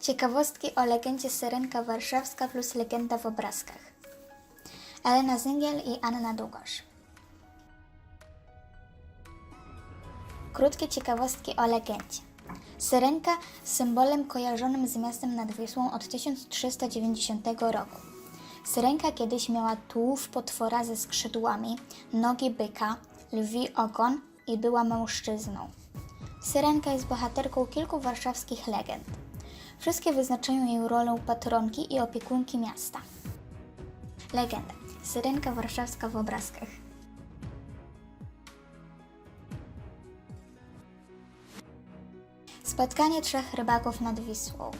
Ciekawostki o legendzie Syrenka Warszawska plus legenda w obrazkach. Elena Zingiel i Anna Długosz. Krótkie ciekawostki o legendzie. Syrenka symbolem kojarzonym z miastem nad Wisłą od 1390 roku. Syrenka kiedyś miała tułów potwora ze skrzydłami, nogi byka, lwi ogon i była mężczyzną. Syrenka jest bohaterką kilku warszawskich legend. Wszystkie wyznaczają jej rolę patronki i opiekunki miasta. Legenda. Syrenka warszawska w obrazkach. Spotkanie trzech rybaków nad Wisłą.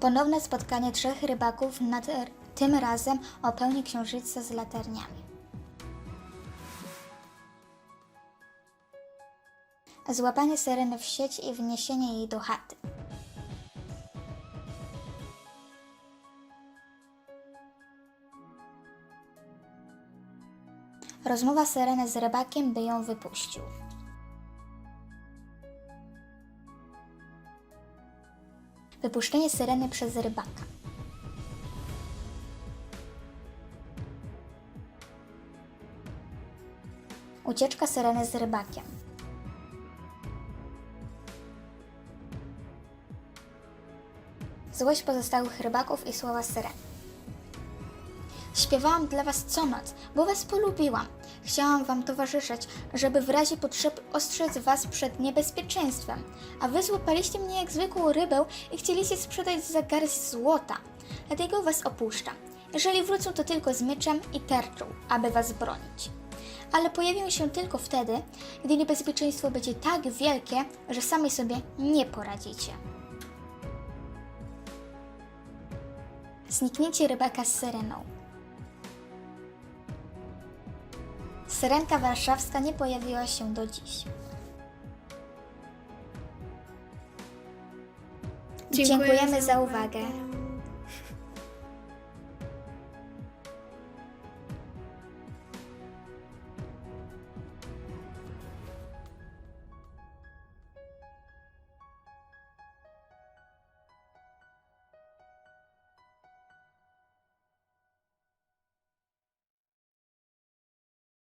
Ponowne spotkanie trzech rybaków, nad, tym razem o pełni księżyca z latarniami. Złapanie syreny w sieć i wniesienie jej do chaty. Rozmowa syreny z rybakiem, by ją wypuścił. Wypuszczenie syreny przez rybaka. Ucieczka syreny z rybakiem. Złość pozostałych rybaków i słowa syreny. Śpiewałam dla was co noc, bo was polubiłam. Chciałam wam towarzyszyć, żeby w razie potrzeb ostrzec was przed niebezpieczeństwem. A wy złapaliście mnie jak zwykłą rybę i chcieliście sprzedać za garść złota. Dlatego was opuszczam. Jeżeli wrócą, to tylko z mieczem i tarczą, aby was bronić. Ale pojawią się tylko wtedy, gdy niebezpieczeństwo będzie tak wielkie, że sami sobie nie poradzicie. Zniknięcie rybaka z syreną. Syrenka warszawska nie pojawiła się do dziś. Dziękuję Dziękujemy za uwagę.